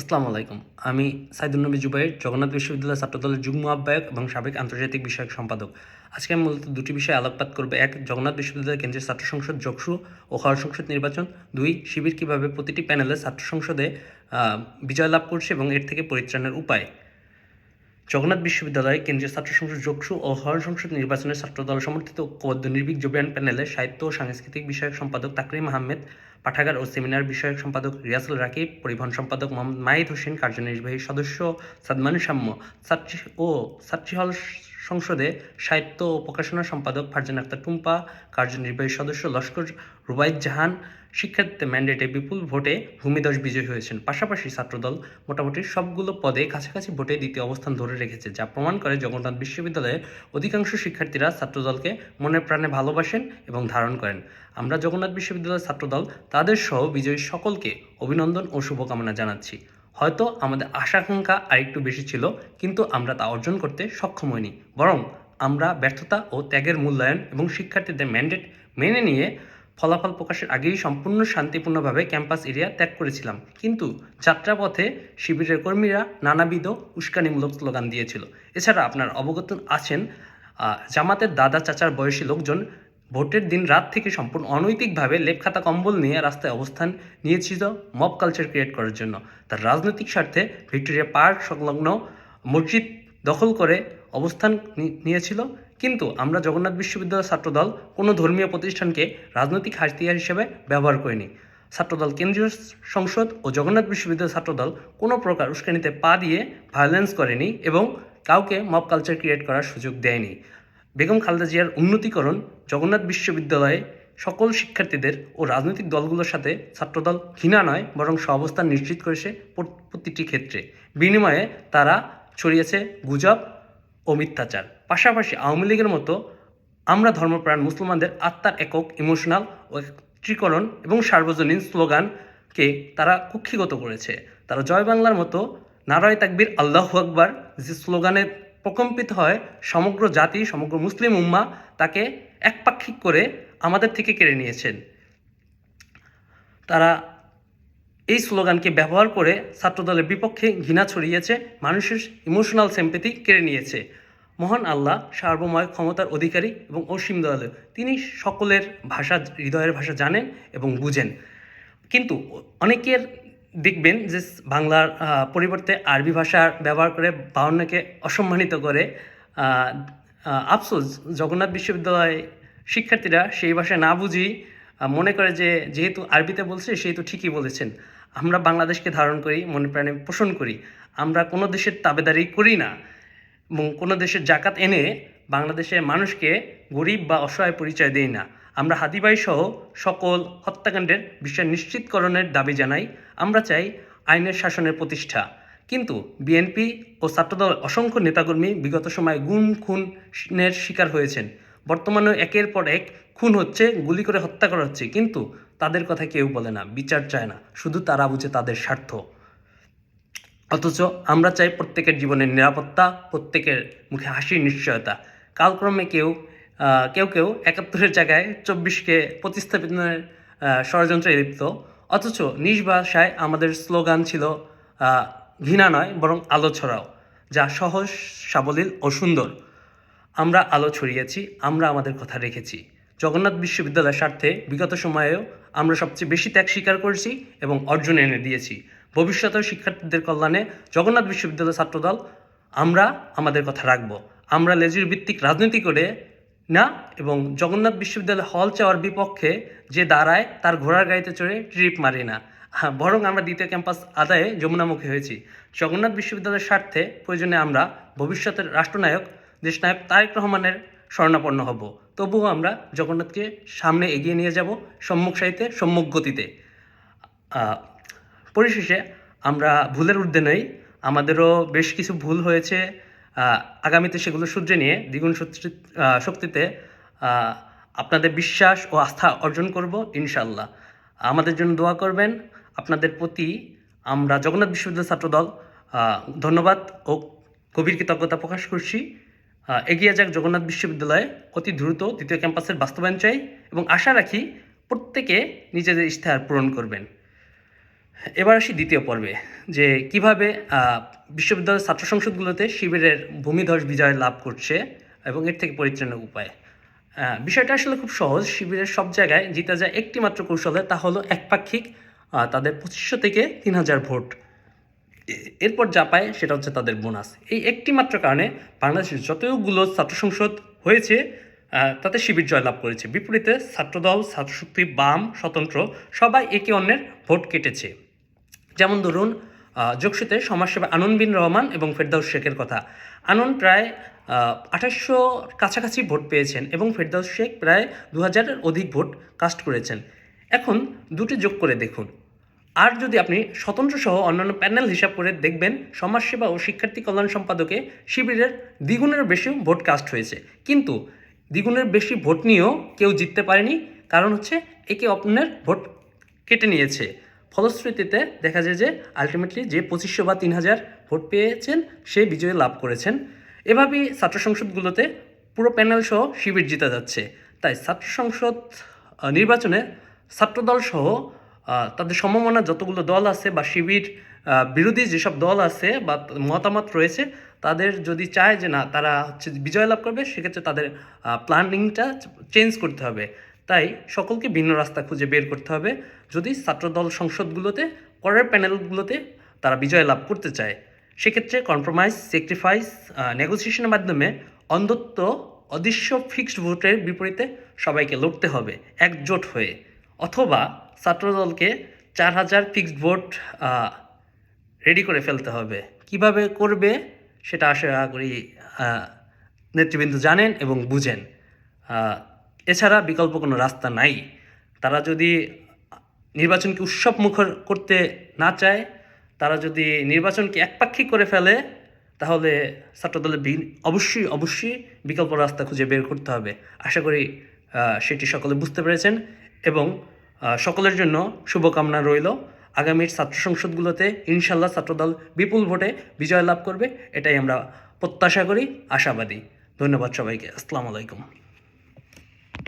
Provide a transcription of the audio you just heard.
আসসালামু আলাইকুম। আমি সাইদুল নবী জুবাইর, জগন্নাথ বিশ্ববিদ্যালয় ছাত্রদলের যুগ্ম আহ্বায়ক এবং সাবেক আন্তর্জাতিক বিষয়ক সম্পাদক। আজকে আমি মূলত দুটি বিষয়ে আলোকপাত করব। এক, জগন্নাথ বিশ্ববিদ্যালয় কেন্দ্রীয় ছাত্র সংসদ যোগসু ও হর সংসদ নির্বাচন। দুই, শিবির কীভাবে প্রতিটি প্যানেলে ছাত্র সংসদে বিজয় লাভ করছে এবং এর থেকে পরিত্রাণের উপায়? জগন্নাথ বিশ্ববিদ্যালয় কেন্দ্রীয় ছাত্র সংসদ যোগসু ও হল সংসদ নির্বাচনের ছাত্রদল সমর্থিত ঐক্যবদ্ধ নির্ভীক জবিয়ান প্যানেলে সাহিত্য ও সাংস্কৃতিক বিষয়ক সম্পাদক তাকরিম আহমেদ পাঠাগার ও সেমিনার বিষয়ক সম্পাদক রিয়াসুল রাকিব, পরিবহন সম্পাদক মোহাম্মদ মাহিদ হোসেন, কার্যনির্বাহী সদস্য সাদমান সাম্য, ছাত্রী ও ছাত্রী হল সংসদে সাহিত্য ও প্রকাশনা সম্পাদক ফারজান আক্তার টুম্পা, কার্যনির্বাহী সদস্য লস্কর রুবাইদ জাহান, শিক্ষার্থীদের ম্যান্ডেটে বিপুল ভোটে ভূমিদশ বিজয়ী হয়েছেন। পাশাপাশি ছাত্রদল মোটামুটি সবগুলো পদে কাছাকাছি ভোটে দ্বিতীয় অবস্থান ধরে রেখেছে, যা প্রমাণ করে জগন্নাথ বিশ্ববিদ্যালয়ে অধিকাংশ শিক্ষার্থীরা ছাত্রদলকে মনে প্রাণে ভালোবাসেন এবং ধারণ করেন। আমরা জগন্নাথ বিশ্ববিদ্যালয়ের ছাত্রদল, তাদের সহ বিজয়ী সকলকে অভিনন্দন ও শুভকামনা জানাচ্ছি। হয়তো আমাদের আশাকাঙ্ক্ষা আরেকটু বেশি ছিল, কিন্তু আমরা তা অর্জন করতে সক্ষম হইনি। বরং আমরা ব্যর্থতা ও ত্যাগের মূল্যায়ন এবং শিক্ষার্থীদের ম্যান্ডেট মেনে নিয়ে ফলাফল প্রকাশের আগেই সম্পূর্ণ শান্তিপূর্ণভাবে ক্যাম্পাস এরিয়া ত্যাগ করেছিলাম। কিন্তু যাত্রাপথে শিবিরের কর্মীরা নানাবিধ উস্কানিমূলক স্লোগান দিয়েছিল। এছাড়া আপনার অবগত আছেন জামাতের দাদা চাচার বয়সী লোকজন ভোটের দিন রাত থেকে সম্পূর্ণ অনৈতিকভাবে লেপখাতা কম্বল নিয়ে রাস্তায় অবস্থান নিয়েছিল মব কালচার ক্রিয়েট করার জন্য। তার রাজনৈতিক স্বার্থে ভিক্টোরিয়া পার্ক সংলগ্ন মসজিদ দখল করে অবস্থান নিয়েছিল। কিন্তু আমরা জগন্নাথ বিশ্ববিদ্যালয় ছাত্রদল কোনো ধর্মীয় প্রতিষ্ঠানকে রাজনৈতিক হাতিয়ার হিসেবে ব্যবহার করিনি। ছাত্রদল কেন্দ্রীয় সংসদ ও জগন্নাথ বিশ্ববিদ্যালয় ছাত্রদল কোনো প্রকার উস্কানিতে পা দিয়ে ভায়োলেন্স করেনি এবং কাউকে মব কালচার ক্রিয়েট করার সুযোগ দেয়নি। বেগম খালেদা জিয়ার উন্নতিকরণ, জগন্নাথ বিশ্ববিদ্যালয়ে সকল শিক্ষার্থীদের ও রাজনৈতিক দলগুলোর সাথে ছাত্রদল ঘৃণা নয়, বরং সহাবস্থান নিশ্চিত করেছে প্রতিটি ক্ষেত্রে। বিনিময়ে তারা ছড়িয়েছে গুজব ও মিথ্যাচার। পাশাপাশি আওয়ামী লীগের মতো আমরা ধর্মপ্রাণ মুসলমানদের আত্মার একক, ইমোশনাল ও একত্রীকরণ এবং সার্বজনীন স্লোগানকে তারা কুক্ষিগত করেছে। তারা জয় বাংলার মতো নারায় তাকবীর আল্লাহ আকবার যে স্লোগানে প্রকম্পিত হয় সমগ্র জাতি, সমগ্র মুসলিম উম্মা তাকে একপাক্ষিক করে আমাদের থেকে কেড়ে নিয়েছেন। তারা এই স্লোগানকে ব্যবহার করে ছাত্রদলের বিপক্ষে ঘৃণা ছড়িয়েছে, মানুষের ইমোশনাল সেম্পেথি কেড়ে নিয়েছে। মহান আল্লাহ, সার্বময় ক্ষমতার অধিকারী এবং অসীম দয়ালু, তিনি সকলের ভাষা, হৃদয়ের ভাষা জানেন এবং বুঝেন। কিন্তু অনেকের দেখবেন যে বাংলার পরিবর্তে আরবি ভাষার ব্যবহার করে বাউন্নকে অসম্মানিত করে আফসোস, জগন্নাথ বিশ্ববিদ্যালয় শিক্ষার্থীরা সেই ভাষা না বুঝি মনে করে যে যেহেতু আরবিতে বলছে, সেহেতু ঠিকই বলেছেন। আমরা বাংলাদেশকে ধারণ করি, মনে প্রাণে পোষণ করি। আমরা কোনো দেশের তাবেদারি করি না। এবং কোনো দেশের জাকাত এনে বাংলাদেশের মানুষকে গরিব বা অসহায় পরিচয় দেই না। আমরা হাদিবাই সহ সকল হত্যাকাণ্ডের বিষয় নিশ্চিতকরণের দাবি জানাই। আমরা চাই আইনের শাসনের প্রতিষ্ঠা। কিন্তু বিএনপি ও ছাত্রদল অসংখ্য নেতাকর্মী বিগত সময়ে গুম, খুনের শিকার হয়েছেন। বর্তমানে একের পর এক খুন হচ্ছে, গুলি করে হত্যা করা হচ্ছে। কিন্তু তাদের কথা কেউ বলে না, বিচার চায় না, শুধু তারা বুঝে তাদের স্বার্থ। অথচ আমরা চাই প্রত্যেকের জীবনের নিরাপত্তা, প্রত্যেকের মুখে হাসির নিশ্চয়তা। কালক্রমে কেউ কেউ কেউ একাত্তরের জায়গায় চব্বিশকে প্রতিস্থাপনের ষড়যন্ত্রে লিপ্ত। অথচ নিজ ভাষায় আমাদের স্লোগান ছিল ঘৃণা নয়, বরং আলো ছড়াও, যা সহজ, সাবলীল ও সুন্দর। আমরা আলো ছড়িয়েছি, আমরা আমাদের কথা রেখেছি। জগন্নাথ বিশ্ববিদ্যালয়ের স্বার্থে বিগত সময়েও আমরা সবচেয়ে বেশি ত্যাগ স্বীকার করেছি এবং অর্জন এনে দিয়েছি। ভবিষ্যতেও শিক্ষার্থীদের কল্যাণে জগন্নাথ বিশ্ববিদ্যালয় ছাত্রদল, আমরা আমাদের কথা রাখব। আমরা লেজুর ভিত্তিক রাজনীতি করে না, এবং জগন্নাথ বিশ্ববিদ্যালয় হল চাওয়ার বিপক্ষে যে দাঁড়ায়, তার ঘোড়ার গাড়িতে চড়ে ট্রিপ মারি না। বরং আমরা দ্বিতীয় ক্যাম্পাস আদায়ে যমুনামুখী হয়েছি। জগন্নাথ বিশ্ববিদ্যালয়ের স্বার্থে প্রয়োজনে আমরা ভবিষ্যতের রাষ্ট্রনায়ক দেশনায়ক তারেক রহমানের স্বর্ণাপন্ন হব। তবুও আমরা জগন্নাথকে সামনে এগিয়ে নিয়ে যাব সম্মুখ সাহিত্যে সম্মুখ গতিতে। পরিশেষে আমরা ভুলের ঊর্ধ্বে নই। আমাদেরও বেশ কিছু ভুল হয়েছে। আগামীতে সেগুলো শুধরে নিয়ে দ্বিগুণ শক্তিতে আপনাদের বিশ্বাস ও আস্থা অর্জন করব ইনশাল্লাহ আমাদের জন্য দোয়া করবেন। আপনাদের প্রতি আমরা জগন্নাথ বিশ্ববিদ্যালয় ছাত্রদল ধন্যবাদ ও গভীর কৃতজ্ঞতা প্রকাশ করছি। এগিয়ে যাক জগন্নাথ বিশ্ববিদ্যালয়ে অতি দ্রুত দ্বিতীয় ক্যাম্পাসের বাস্তবায়ন চাই এবং আশা রাখি প্রত্যেকে নিজেদের ইশতেহার পূরণ করবেন। এবার আসি দ্বিতীয় পর্বে, যে কীভাবে বিশ্ববিদ্যালয়ের ছাত্র সংসদগুলোতে শিবিরের ভূমিধস বিজয় লাভ করছে এবং এর থেকে পরিত্রাণের উপায়। বিষয়টা আসলে খুব সহজ, শিবিরের সব জায়গায় জিতে যায় একটি মাত্র কৌশলে, তা হলো একপাক্ষিক তাদের পঁচিশশো থেকে তিন হাজার ভোট। এরপর যা পায় সেটা হচ্ছে তাদের বোনাস। এই একটি মাত্র কারণে বাংলাদেশের যতগুলো ছাত্র সংসদ হয়েছে তাতে শিবির জয়লাভ করেছে। বিপরীতে ছাত্রদল, ছাত্রশক্তি, বাম, স্বতন্ত্র, সবাই একে অন্যের ভোট কেটেছে। যেমন ধরুন যোগসূতে সমাজসেবা আনন্দ বিন রহমান এবং ফেরদাউস শেখের কথা। আনন্দ প্রায় আঠাশশো কাছাকাছি ভোট পেয়েছেন এবং ফেরদাউস শেখ প্রায় দু হাজারের অধিক ভোট কাস্ট করেছেন। এখন দুটি যোগ করে দেখুন। আর যদি আপনি স্বতন্ত্র সহ অন্যান্য প্যানেল হিসাব করে দেখবেন, সমাজসেবা ও শিক্ষার্থী কল্যাণ সম্পাদকে শিবিরের দ্বিগুণের বেশি ভোট কাস্ট হয়েছে। কিন্তু দ্বিগুণের বেশি ভোট নিয়েও কেউ জিততে পারেনি, কারণ হচ্ছে একে অপরের ভোট কেটে নিয়েছে। ফলশ্রুতিতে দেখা যায় যে আলটিমেটলি যে পঁচিশশো বা তিন হাজার ভোট পেয়েছেন, সে বিজয় লাভ করেছেন। এভাবেই ছাত্র সংসদগুলোতে পুরো প্যানেল সহ শিবির জিতে যাচ্ছে। তাই ছাত্র সংসদ নির্বাচনে ছাত্রদল সহ তাদের সমমনা যতগুলো দল আছে বা শিবির বিরোধী যেসব দল আছে বা মতামত রয়েছে, তাদের যদি চায় যে না, তারা হচ্ছে বিজয় লাভ করবে, সেক্ষেত্রে তাদের প্ল্যানিংটা চেঞ্জ করতে হবে। তাই সকলকে ভিন্ন রাস্তা খুঁজে বের করতে হবে। যদি ছাত্রদল সংসদগুলোতে, পরের প্যানেলগুলোতে তারা বিজয় লাভ করতে চায়, সেক্ষেত্রে কম্প্রোমাইজ স্যাক্রিফাইস নেগোসিয়েশনের মাধ্যমে অন্ধত্ব, অদৃশ্য ফিক্সড ভোটের বিপরীতে সবাইকে লড়তে হবে, একজোট হয়ে। অথবা ছাত্রদলকে চার হাজার ফিক্সড ভোট রেডি করে ফেলতে হবে। কীভাবে করবে সেটা আশা করি নেতৃবৃন্দ জানেন এবং বুঝেন। এছাড়া বিকল্প কোনো রাস্তা নাই। তারা যদি নির্বাচনকে উৎসব মুখর করতে না চায়, তারা যদি নির্বাচনকে একপাক্ষিক করে ফেলে, তাহলে ছাত্রদলের অবশ্যই অবশ্যই বিকল্প রাস্তা খুঁজে বের করতে হবে। আশা করি সেটি সকলে বুঝতে পেরেছেন এবং সকলের জন্য শুভকামনা রইল। আগামীর ছাত্র সংসদগুলোতে ইনশাল্লাহ ছাত্রদল বিপুল ভোটে বিজয় লাভ করবে, এটাই আমরা প্রত্যাশা করি, আশাবাদী। ধন্যবাদ সবাইকে। আসসালামু আলাইকুম।